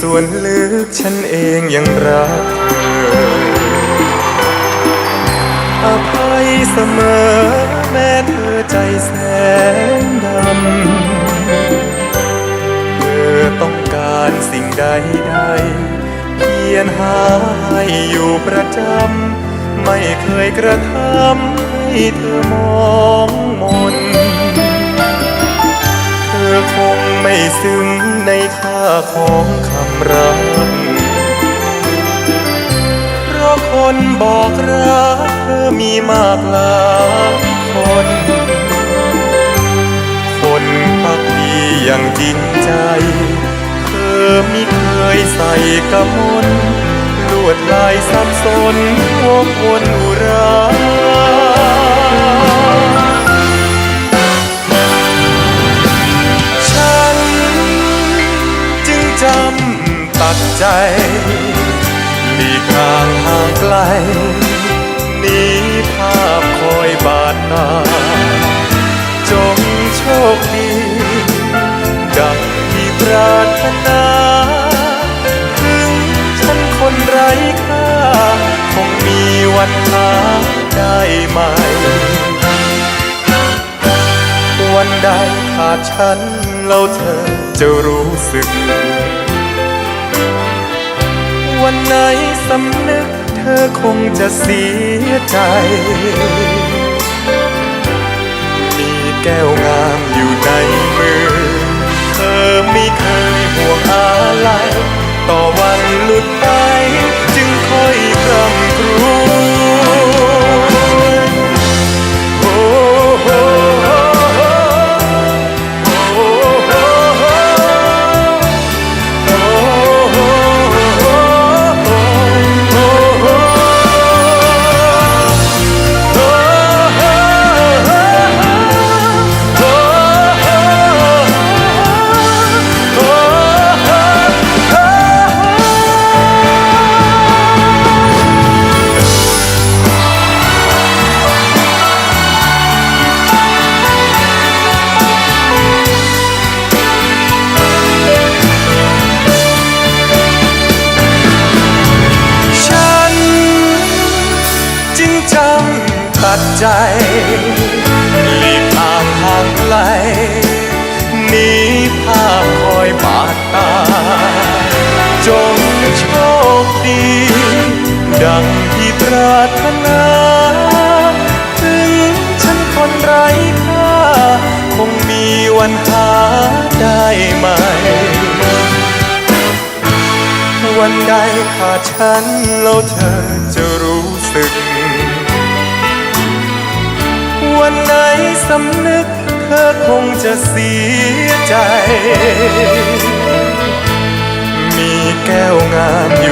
ส่วนลึกฉันเองยังรักเธอ อภัยเสมอแม้เธอใจแสนดำ เธอต้องการสิ่งใดใดเขียนหาให้อยู่ประจำ ไม่เคยกระทำให้เธอมองมน เธอคงไม่ซึ้ง ค่าของคำรักเพราะคนบอกรักเธอมีมากหลายคน คนพักดีอย่างจริงใจ เธอมิเคยใส่กระมนลวดลายสับสนวกวนอุราำตัดใจหลีกทางห่างไกลนีภาพคอยบาดตาจงโชคดีดังที่ปรารถนาถึงฉันคนไร้ค่า คงมีวันหาได้ไหม วันใดขาดฉันแล้วเธอจะรู้สึก วันไหนสำนึกเธอคงจะเสียใจ มีแก้วงามอยู่ใน ใจหลีกทางห่างไกลหนีภาพคอยบาดตา จงโชคดี ดังที่ปรารถนาถึงฉันคนไร้ค่า คงมีวันหาได้ไหม วันใดขาดฉันแล้วเธอจะรู้สึก วันไหนสำนึกเธอคงจะเสียใจ มีแก้วงาม